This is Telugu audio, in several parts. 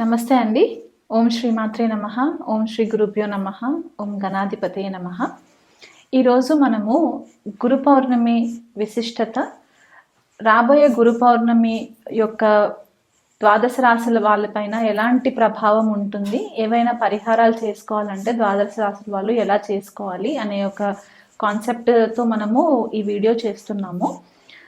నమస్తే అండి. ఓం శ్రీ మాత్రే నమ. ఓం శ్రీ గురుభ్యో నమ. ఓం గణాధిపతే నమ. ఈరోజు మనము గురు పౌర్ణమి విశిష్టత రాబోయే గురు పౌర్ణమి యొక్క ద్వాదశ రాశుల వాళ్ళపైన ఎలాంటి ప్రభావం ఉంటుంది ఏవైనా పరిహారాలు చేసుకోవాలంటే ద్వాదశ రాశుల వాళ్ళు ఎలా చేసుకోవాలి అనే ఒక కాన్సెప్ట్తో మనము ఈ వీడియో చేస్తున్నాము.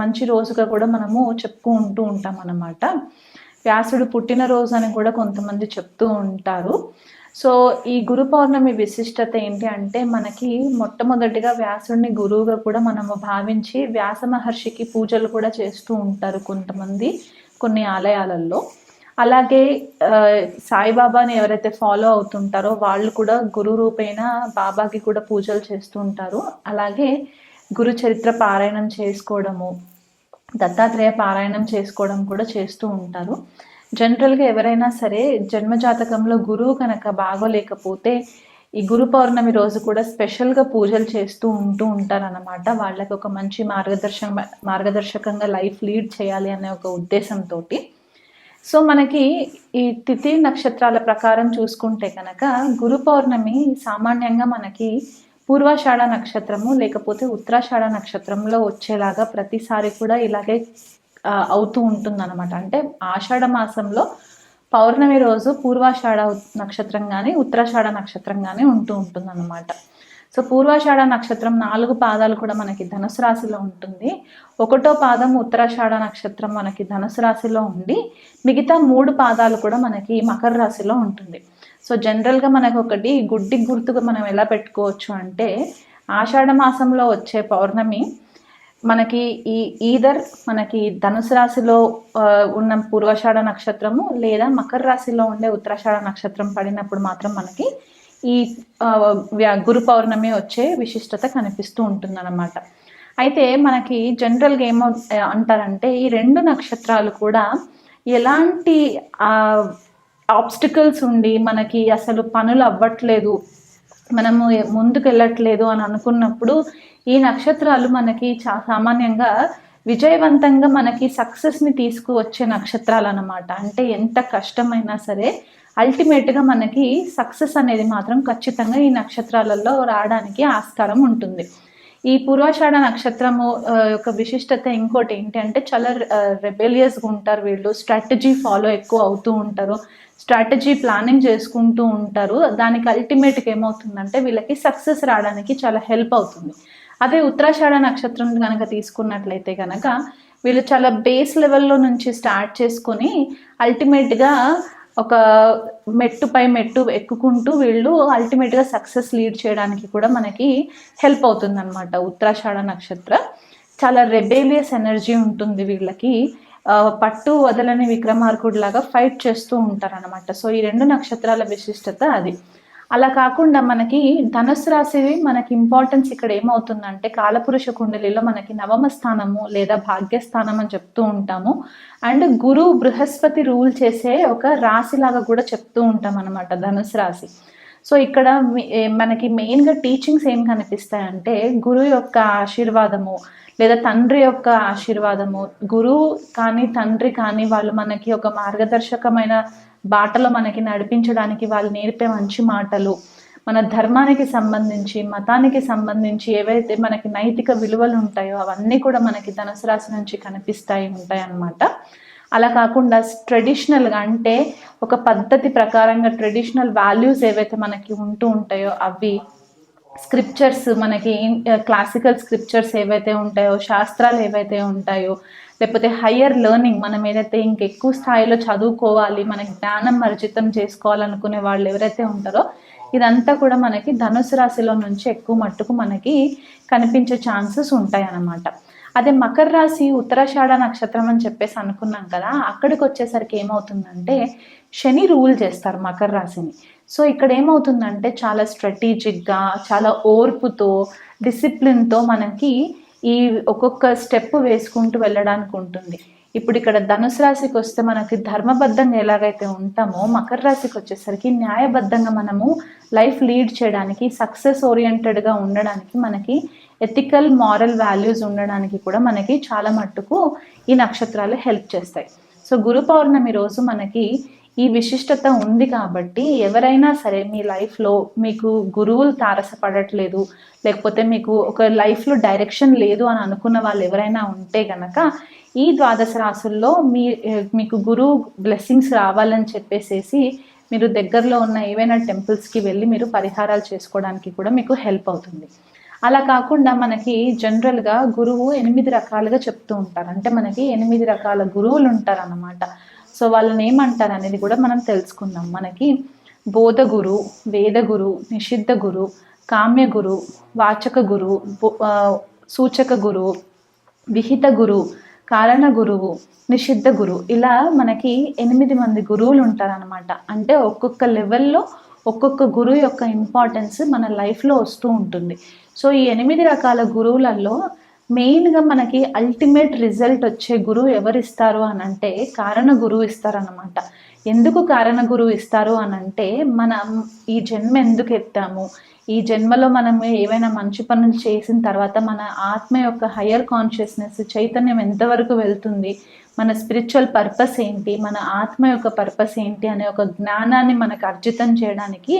మంచి రోజుగా కూడా మనము చెప్పుకుంటూ ఉంటాం అన్నమాట వ్యాసుడు పుట్టినరోజు అని కూడా కొంతమంది చెప్తూ ఉంటారు. సో ఈ గురు పౌర్ణమి విశిష్టత ఏంటి అంటే మనకి మొట్టమొదటిగా వ్యాసుడిని గురువుగా కూడా మనము భావించి వ్యాస మహర్షికి పూజలు కూడా చేస్తూ ఉంటారు కొంతమంది కొన్ని ఆలయాలలో. అలాగే సాయిబాబాని ఎవరైతే ఫాలో అవుతుంటారో వాళ్ళు కూడా గురు రూపేణ బాబాకి కూడా పూజలు చేస్తూ ఉంటారు. అలాగే గురు చరిత్ర పారాయణం చేసుకోవడము దత్తాత్రేయ పారాయణం చేసుకోవడం కూడా చేస్తూ ఉంటారు. జనరల్గా ఎవరైనా సరే జన్మజాతకంలో గురువు కనుక బాగోలేకపోతే ఈ గురు పౌర్ణమి రోజు కూడా స్పెషల్గా పూజలు చేస్తూ ఉంటూ ఉంటారన్నమాట. వాళ్ళకి ఒక మంచి మార్గదర్శక మార్గదర్శకంగా లైఫ్ లీడ్ చేయాలి అనే ఒక ఉద్దేశంతో సో మనకి ఈ తిథి నక్షత్రాల ప్రకారం చూసుకుంటే కనుక గురు పౌర్ణమి సామాన్యంగా మనకి పూర్వాషాఢ నక్షత్రము లేకపోతే ఉత్తరాషాఢ నక్షత్రంలో వచ్చేలాగా ప్రతిసారి కూడా ఇలాగే అవుతూ ఉంటుంది అనమాట అంటే ఆషాఢ మాసంలో పౌర్ణమి రోజు పూర్వాషాఢ నక్షత్రం కానీ ఉత్తరాషాఢ నక్షత్రం కానీ ఉంటూ ఉంటుంది అనమాట సో పూర్వాషాఢ నక్షత్రం నాలుగు పాదాలు కూడా మనకి ధనుసు రాశిలో ఉంటుంది. ఒకటో పాదం ఉత్తరాషాఢ నక్షత్రం మనకి ధనుసు రాశిలో ఉండి మిగతా మూడు పాదాలు కూడా మనకి మకర రాశిలో ఉంటుంది. సో జనరల్గా మనకు ఒకటి గుడ్డి గుర్తుగా మనం ఎలా పెట్టుకోవచ్చు అంటే ఆషాఢ మాసంలో వచ్చే పౌర్ణమి మనకి ఈ ఈదర్ మనకి ధనుసు రాశిలో ఉన్న పూర్వాషాఢ నక్షత్రము లేదా మకర రాశిలో ఉండే ఉత్తరాషాఢ నక్షత్రం పడినప్పుడు మాత్రం మనకి ఈ గురు పౌర్ణమి వచ్చే విశిష్టత కనిపిస్తూ ఉంటుందన్నమాట. అయితే మనకి జనరల్గా ఏమో అంటారంటే ఈ రెండు నక్షత్రాలు కూడా ఎలాంటి ఆబ్స్టికల్స్ ఉండి మనకి అసలు పనులు అవ్వట్లేదు మనము ముందుకు వెళ్ళట్లేదు అని అనుకున్నప్పుడు ఈ నక్షత్రాలు మనకి చా సామాన్యంగా విజయవంతంగా మనకి సక్సెస్ని తీసుకువచ్చే నక్షత్రాలు అన్నమాట అంటే ఎంత కష్టమైనా సరే అల్టిమేట్గా మనకి సక్సెస్ అనేది మాత్రం ఖచ్చితంగా ఈ నక్షత్రాలలో రావడానికి ఆస్కారం ఉంటుంది. ఈ పూర్వాషాఢ నక్షత్రము యొక్క విశిష్టత ఇంకోటి ఏంటి అంటే చాలా రెబెలియస్గా ఉంటారు వీళ్ళు. స్ట్రాటజీ ఫాలో ఎక్కువ అవుతూ ఉంటారు. స్ట్రాటజీ ప్లానింగ్ చేసుకుంటూ ఉంటారు. దానికి అల్టిమేట్గా ఏమవుతుందంటే వీళ్ళకి సక్సెస్ రావడానికి చాలా హెల్ప్ అవుతుంది. అదే ఉత్తరాషాఢ నక్షత్రం కనుక తీసుకున్నట్లయితే కనుక వీళ్ళు చాలా బేస్ లెవెల్లో నుంచి స్టార్ట్ చేసుకొని అల్టిమేట్గా ఒక మెట్టు పై మెట్టు ఎక్కుకుంటూ వీళ్ళు అల్టిమేట్గా సక్సెస్ లీడ్ చేయడానికి కూడా మనకి హెల్ప్ అవుతుంది అనమాట ఉత్తరాషాఢ నక్షత్ర. చాలా రెబేలియస్ ఎనర్జీ ఉంటుంది వీళ్ళకి. పట్టు వదలని విక్రమార్కుడు లాగా ఫైట్ చేస్తూ ఉంటారనమాట సో ఈ రెండు నక్షత్రాల విశిష్టత అది. అలా కాకుండా మనకి ధనుసు రాశి మనకి ఇంపార్టెన్స్ ఇక్కడ ఏమవుతుందంటే కాలపురుష కుండలిలో మనకి నవమ స్థానము లేదా భాగ్యస్థానం అని చెప్తూ ఉంటాము. అండ్ గురు బృహస్పతి రూల్ చేసే ఒక రాశిలాగా కూడా చెప్తూ ఉంటాం అనమాట ధనుసు రాశి. సో ఇక్కడ మనకి మెయిన్గా టీచింగ్స్ ఏం కనిపిస్తాయంటే గురువు యొక్క ఆశీర్వాదము లేదా తండ్రి యొక్క ఆశీర్వాదము. గురువు కానీ తండ్రి కానీ వాళ్ళు మనకి ఒక మార్గదర్శకమైన బాటలో మనకి నడిపించడానికి వాళ్ళు నేర్పే మంచి మాటలు మన ధర్మానికి సంబంధించి మతానికి సంబంధించి ఏవైతే మనకి నైతిక విలువలు ఉంటాయో అవన్నీ కూడా మనకి ధనుసు రాశి నుంచి కనిపిస్తాయి ఉంటాయి అన్నమాట అలా కాకుండా ట్రెడిషనల్గా అంటే ఒక పద్ధతి ప్రకారంగా ట్రెడిషనల్ వాల్యూస్ ఏవైతే మనకి ఉంటూ ఉంటాయో అవి స్క్రిప్చర్స్ మనకి క్లాసికల్ స్క్రిప్చర్స్ ఏవైతే ఉంటాయో శాస్త్రాలు ఏవైతే ఉంటాయో లేకపోతే హయ్యర్ లెర్నింగ్ మనం ఏదైతే ఇంకెక్కువ స్థాయిలో చదువుకోవాలి మనకి జ్ఞానం అర్జితం చేసుకోవాలనుకునే వాళ్ళు ఎవరైతే ఉంటారో ఇదంతా కూడా మనకి ధనుసు రాశిలో నుంచి ఎక్కువ మట్టుకు మనకి కనిపించే ఛాన్సెస్ ఉంటాయి అన్నమాట అదే మకర రాశి ఉత్తరాషాఢ నక్షత్రం అని చెప్పేసి అనుకున్నాం కదా అక్కడికి వచ్చేసరికి ఏమవుతుందంటే శని రూల్ చేస్తారు మకర రాశిని. సో ఇక్కడ ఏమవుతుందంటే చాలా స్ట్రాటజిక్గా చాలా ఓర్పుతో డిసిప్లిన్తో మనకి ఈ ఒక్కొక్క స్టెప్ వేసుకుంటూ వెళ్ళడానికి ఉంటుంది. ఇప్పుడు ఇక్కడ ధనుసు రాశికి వస్తే మనకి ధర్మబద్ధంగా ఎలాగైతే ఉంటామో మకర రాశికి వచ్చేసరికి న్యాయబద్ధంగా మనము లైఫ్ లీడ్ చేయడానికి సక్సెస్ ఓరియంటెడ్గా ఉండడానికి మనకి ఎథికల్ మారల్ వాల్యూస్ ఉండడానికి కూడా మనకి చాలా మట్టుకు ఈ నక్షత్రాలు హెల్ప్ చేస్తాయి. సో గురు పౌర్ణమి రోజు మనకి ఈ విశిష్టత ఉంది కాబట్టి ఎవరైనా సరే మీ లైఫ్లో మీకు గురువులు తారసపడట్లేదు లేకపోతే మీకు ఒక లైఫ్లో డైరెక్షన్ లేదు అని అనుకున్న వాళ్ళు ఎవరైనా ఉంటే గనక ఈ ద్వాదశ రాసుల్లో మీ మీకు గురువు బ్లెస్సింగ్స్ రావాలని చెప్పేసేసి మీరు దగ్గరలో ఉన్న ఏవైనా టెంపుల్స్కి వెళ్ళి మీరు పరిహారాలు చేసుకోవడానికి కూడా మీకు హెల్ప్ అవుతుంది. అలా కాకుండా మనకి జనరల్గా గురువు ఎనిమిది రకాలుగా చెప్తూ ఉంటారు. అంటే మనకి ఎనిమిది రకాల గురువులు ఉంటారు అన్నమాట సో వాళ్ళని ఏమంటారు అనేది కూడా మనం తెలుసుకుందాం. మనకి బోధ గురు వేద గురు నిషిద్ధ గురు కామ్య గురు వాచక గురు సూచక గురు విహిత గురు కారణ గురువు నిషిద్ధ గురువు ఇలా మనకి ఎనిమిది మంది గురువులు ఉంటారనమాట అంటే ఒక్కొక్క లెవెల్లో ఒక్కొక్క గురువు యొక్క ఇంపార్టెన్స్ మన లైఫ్లో వస్తూ ఉంటుంది. సో ఈ ఎనిమిది రకాల గురువులలో మెయిన్గా మనకి అల్టిమేట్ రిజల్ట్ వచ్చే గురువు ఎవరు ఇస్తారు అని అంటే కారణ గురువు ఇస్తారనమాట ఎందుకు కారణ గురువు ఇస్తారు అని అంటే మనం ఈ జన్మ ఎందుకు ఎత్తాము? ఈ జన్మలో మనం ఏవైనా మంచి పనులు చేసిన తర్వాత మన ఆత్మ యొక్క హయ్యర్ కాన్షియస్నెస్ చైతన్యం ఎంతవరకు వెళ్తుంది? మన స్పిరిచువల్ పర్పస్ ఏంటి మన ఆత్మ యొక్క పర్పస్ ఏంటి అనే ఒక జ్ఞానాన్ని మనకు అర్జితం చేయడానికి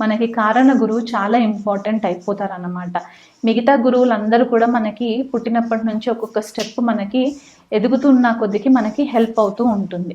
మనకి కారణ గురువు చాలా ఇంపార్టెంట్ అయిపోతారు అన్నమాట మిగతా గురువులందరూ కూడా మనకి పుట్టినప్పటి నుంచి ఒక్కొక్క స్టెప్ మనకి ఎదుగుతున్న కొద్దికి మనకి హెల్ప్ అవుతూ ఉంటుంది.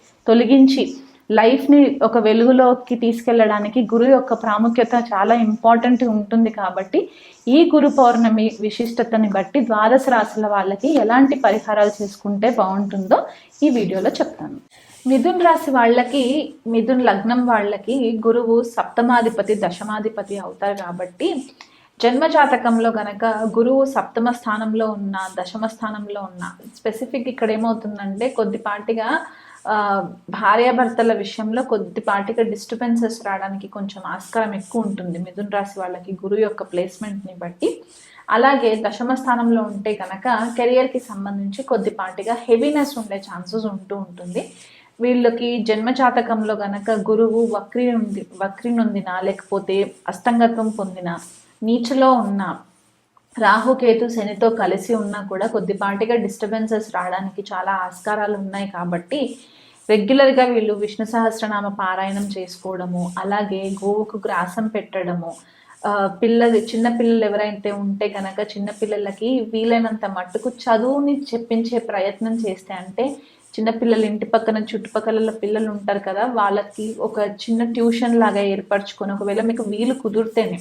తొలగించి లైఫ్ని ఒక వెలుగులోకి తీసుకెళ్ళడానికి గురు యొక్క ప్రాముఖ్యత చాలా ఇంపార్టెంట్ ఉంటుంది కాబట్టి ఈ గురు పౌర్ణమి విశిష్టతని బట్టి ద్వాదశ రాశుల వాళ్ళకి ఎలాంటి పరిహారాలు చేసుకుంటే బాగుంటుందో ఈ వీడియోలో చెప్తాను. మిథున్ రాశి వాళ్ళకి మిథున్ లగ్నం వాళ్ళకి గురువు సప్తమాధిపతి దశమాధిపతి అవుతారు కాబట్టి జన్మజాతకంలో గనక గురువు సప్తమ స్థానంలో ఉన్న దశమ స్థానంలో ఉన్న స్పెసిఫిక్ ఇక్కడ ఏమవుతుందంటే కొద్దిపాటిగా భార్యాభర్తల విషయంలో కొద్దిపాటిగా డిస్టర్బెన్సెస్ రావడానికి కొంచెం ఆస్కారం ఎక్కువ ఉంటుంది. మిథున్ రాశి వాళ్ళకి గురువు యొక్క ప్లేస్మెంట్ని బట్టి. అలాగే దశమ స్థానంలో ఉంటే కనుక కెరియర్కి సంబంధించి కొద్దిపాటిగా హెవీనెస్ ఉండే ఛాన్సెస్ ఉంటూ ఉంటుంది. వీళ్ళకి జన్మజాతకంలో గనక గురువు వక్రి ఉంది వక్రి నొందిన లేకపోతే అస్తంగత్వం పొందిన నీచలో ఉన్న రాహుకేతు శనితో కలిసి ఉన్నా కూడా కొద్దిపాటిగా డిస్టర్బెన్సెస్ రావడానికి చాలా ఆస్కారాలు ఉన్నాయి కాబట్టి రెగ్యులర్గా వీళ్ళు విష్ణు సహస్రనామ పారాయణం చేసుకోవడము అలాగే గోవుకు గ్రాసం పెట్టడము పిల్లలు చిన్న పిల్లలు ఎవరైతే ఉంటే కనుక చిన్నపిల్లలకి వీలైనంత మట్టుకు చదువుని చెప్పించే ప్రయత్నం చేస్తే అంటే చిన్నపిల్లలు ఇంటి పక్కన చుట్టుపక్కల పిల్లలు ఉంటారు కదా వాళ్ళకి ఒక చిన్న ట్యూషన్ లాగా ఏర్పరచుకొని ఒకవేళ మీకు వీలు కుదిరితేనే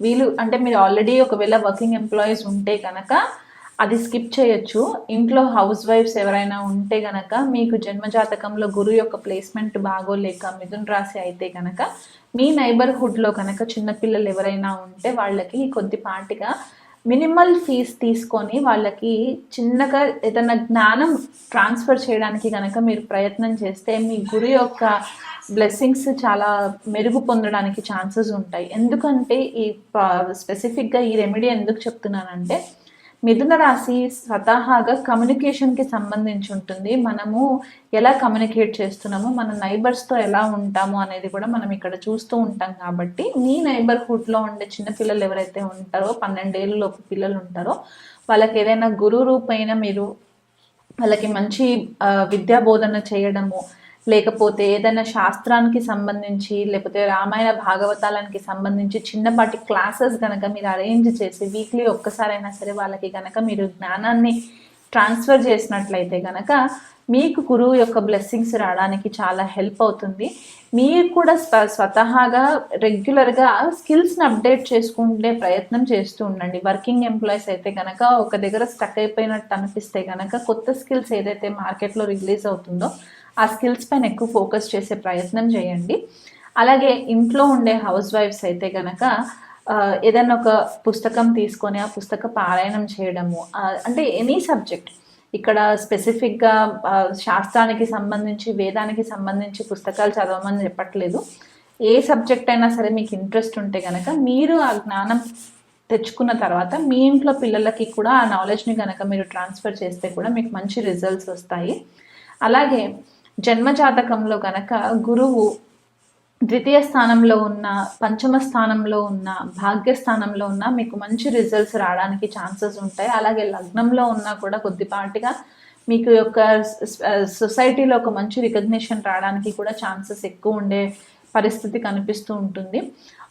వీలు అంటే మీరు ఆల్రెడీ ఒకవేళ వర్కింగ్ ఎంప్లాయీస్ ఉంటే కనుక అది స్కిప్ చేయొచ్చు. ఇంట్లో హౌస్ వైఫ్స్ ఎవరైనా ఉంటే గనక మీకు జన్మజాతకంలో గురు యొక్క ప్లేస్మెంట్ బాగోలేక మిథున్ రాశి అయితే కనుక మీ నైబర్హుడ్లో కనుక చిన్నపిల్లలు ఎవరైనా ఉంటే వాళ్ళకి కొద్దిపాటిగా మినిమల్ ఫీజ్ తీసుకొని వాళ్ళకి చిన్నగా ఏదైనా జ్ఞానం ట్రాన్స్ఫర్ చేయడానికి కనుక మీరు ప్రయత్నం చేస్తే మీ గురు యొక్క బ్లెస్సింగ్స్ చాలా మెరుగు పొందడానికి ఛాన్సెస్ ఉంటాయి. ఎందుకంటే ఈ స్పెసిఫిక్గా ఈ రెమెడీ ఎందుకు చెప్తున్నానంటే మిథున రాశి స్వతహాగా కమ్యూనికేషన్కి సంబంధించి ఉంటుంది. మనము ఎలా కమ్యూనికేట్ చేస్తున్నాము మన నైబర్స్తో ఎలా ఉంటాము అనేది కూడా మనం ఇక్కడ చూస్తూ ఉంటాం కాబట్టి మీ నైబర్హుడ్లో ఉండే చిన్న పిల్లలు ఎవరైతే ఉంటారో పన్నెండేళ్ళలోపు పిల్లలు ఉంటారో వాళ్ళకి ఏదైనా గురువు రూపైన మీరు వాళ్ళకి మంచి విద్యా బోధన చేయడము లేకపోతే ఏదైనా శాస్త్రానికి సంబంధించి లేకపోతే రామాయణ భాగవతాలకి సంబంధించి చిన్నపాటి క్లాసెస్ కనుక మీరు అరేంజ్ చేసి వీక్లీ ఒక్కసారైనా సరే వాళ్ళకి కనుక మీరు జ్ఞానాన్ని ట్రాన్స్ఫర్ చేసినట్లయితే కనుక మీకు గురువు యొక్క బ్లెస్సింగ్స్ రావడానికి చాలా హెల్ప్ అవుతుంది. మీరు కూడా స్వ స్వతహాగా రెగ్యులర్గా స్కిల్స్ని అప్డేట్ చేసుకునే ప్రయత్నం చేస్తూ ఉండండి. వర్కింగ్ ఎంప్లాయీస్ అయితే కనుక ఒక దగ్గర స్టక్ అయిపోయినట్టు అనిపిస్తే కనుక కొత్త స్కిల్స్ ఏదైతే మార్కెట్లో రిలీజ్ అవుతుందో ఆ స్కిల్స్ పైన ఎక్కువ ఫోకస్ చేసే ప్రయత్నం చేయండి. అలాగే ఇంట్లో ఉండే హౌస్ వైఫ్స్ అయితే కనుక ఏదైనా ఒక పుస్తకం తీసుకొని ఆ పుస్తక పారాయణం చేయడము అంటే ఎనీ సబ్జెక్ట్. ఇక్కడ స్పెసిఫిక్గా శాస్త్రానికి సంబంధించి వేదానికి సంబంధించి పుస్తకాలు చదవమని చెప్పట్లేదు. ఏ సబ్జెక్ట్ అయినా సరే మీకు ఇంట్రెస్ట్ ఉంటే కనుక మీరు ఆ జ్ఞానం తెచ్చుకున్న తర్వాత మీ ఇంట్లో పిల్లలకి కూడా ఆ నాలెడ్జ్ని కనుక మీరు ట్రాన్స్ఫర్ చేస్తే కూడా మీకు మంచి రిజల్ట్స్ వస్తాయి. అలాగే జన్మజాతకంలో కనుక గురువు ద్వితీయ స్థానంలో ఉన్న పంచమ స్థానంలో ఉన్న భాగ్యస్థానంలో ఉన్న మీకు మంచి రిజల్ట్స్ రావడానికి ఛాన్సెస్ ఉంటాయి. అలాగే లగ్నంలో ఉన్నా కూడా కొద్దిపాటిగా మీకు యొక్క సొసైటీలో ఒక మంచి రికగ్నిషన్ రావడానికి కూడా ఛాన్సెస్ ఎక్కువ ఉండే పరిస్థితి కనిపిస్తూ ఉంటుంది.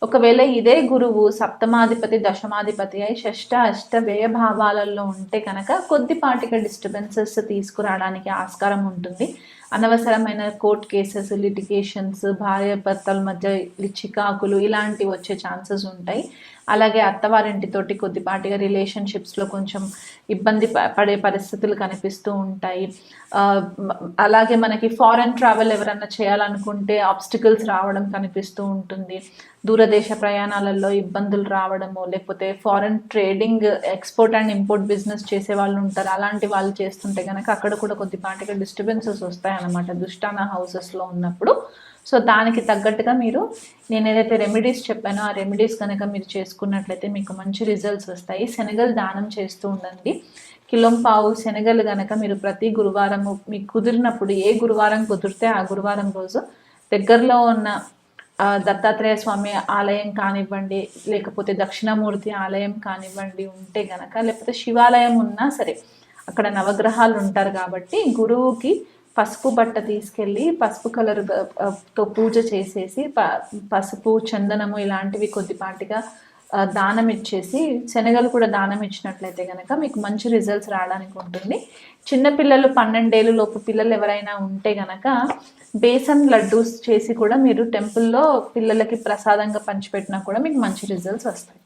ఒకవేళ ఇదే గురువు సప్తమాధిపతి దశమాధిపతి అయి షష్ట అష్ట వ్యయభావాలలో ఉంటే కనుక కొద్దిపాటిగా డిస్టర్బెన్సెస్ తీసుకురావడానికి ఆస్కారం ఉంటుంది. అనవసరమైన కోర్ట్ కేసెస్ లిటిగేషన్స్ భార్యాభర్తల మధ్య చికాకులు ఇలాంటివి వచ్చే ఛాన్సెస్ ఉంటాయి. అలాగే అత్తవారింటితోటి కొద్దిపాటిగా రిలేషన్షిప్స్లో కొంచెం ఇబ్బంది ప- పడే పరిస్థితులు కనిపిస్తూ ఉంటాయి. అలాగే మనకి ఫారెన్ ట్రావెల్ ఎవరన్నా చేయాలనుకుంటే ఆబ్స్టికల్స్ రావడం కనిపిస్తూ ఉంటుంది. దూరదేశ ప్రయాణాలలో ఇబ్బందులు రావడము లేకపోతే foreign trading export and import business చేసే వాళ్ళు ఉంటారు. అలాంటి వాళ్ళు చేస్తుంటే కనుక అక్కడ కూడా కొద్దిపాటిగా డిస్టర్బెన్సెస్ వస్తాయన్నమాట దుష్టాన హౌసెస్లో ఉన్నప్పుడు. సో దానికి తగ్గట్టుగా మీరు నేను ఏదైతే రెమెడీస్ చెప్పానో ఆ రెమెడీస్ కనుక మీరు చేసుకున్నట్లయితే మీకు మంచి రిజల్ట్స్ వస్తాయి. శనగలు దానం చేస్తూ ఉండండి. కిలంపావు శనగలు కనుక మీరు ప్రతి గురువారము మీకు కుదిరినప్పుడు ఏ గురువారం కుదిరితే ఆ గురువారం రోజు దగ్గరలో ఉన్న దత్తాత్రేయ స్వామి ఆలయం కానివ్వండి లేకపోతే దక్షిణామూర్తి ఆలయం కానివ్వండి ఉంటే గనక లేకపోతే శివాలయం ఉన్నా సరే అక్కడ నవగ్రహాలు ఉంటారు కాబట్టి గురువుకి పసుపు బట్ట తీసుకెళ్ళి పసుపు కలర్తో పూజ చేసేసి ప- పసుపు చందనము ఇలాంటివి కొద్దిపాటిగా దానం ఇచ్చేసి శనగలు కూడా దానం ఇచ్చినట్లయితే కనుక మీకు మంచి రిజల్ట్స్ రావడానికి ఉంటుంది. చిన్నపిల్లలు పన్నెండేళ్ళు లోపు పిల్లలు ఎవరైనా ఉంటే గనక బేసన్ లడ్డూస్ చేసి కూడా మీరు టెంపుల్లో పిల్లలకి ప్రసాదంగా పంచిపెట్టినా కూడా మీకు మంచి రిజల్ట్స్ వస్తాయి.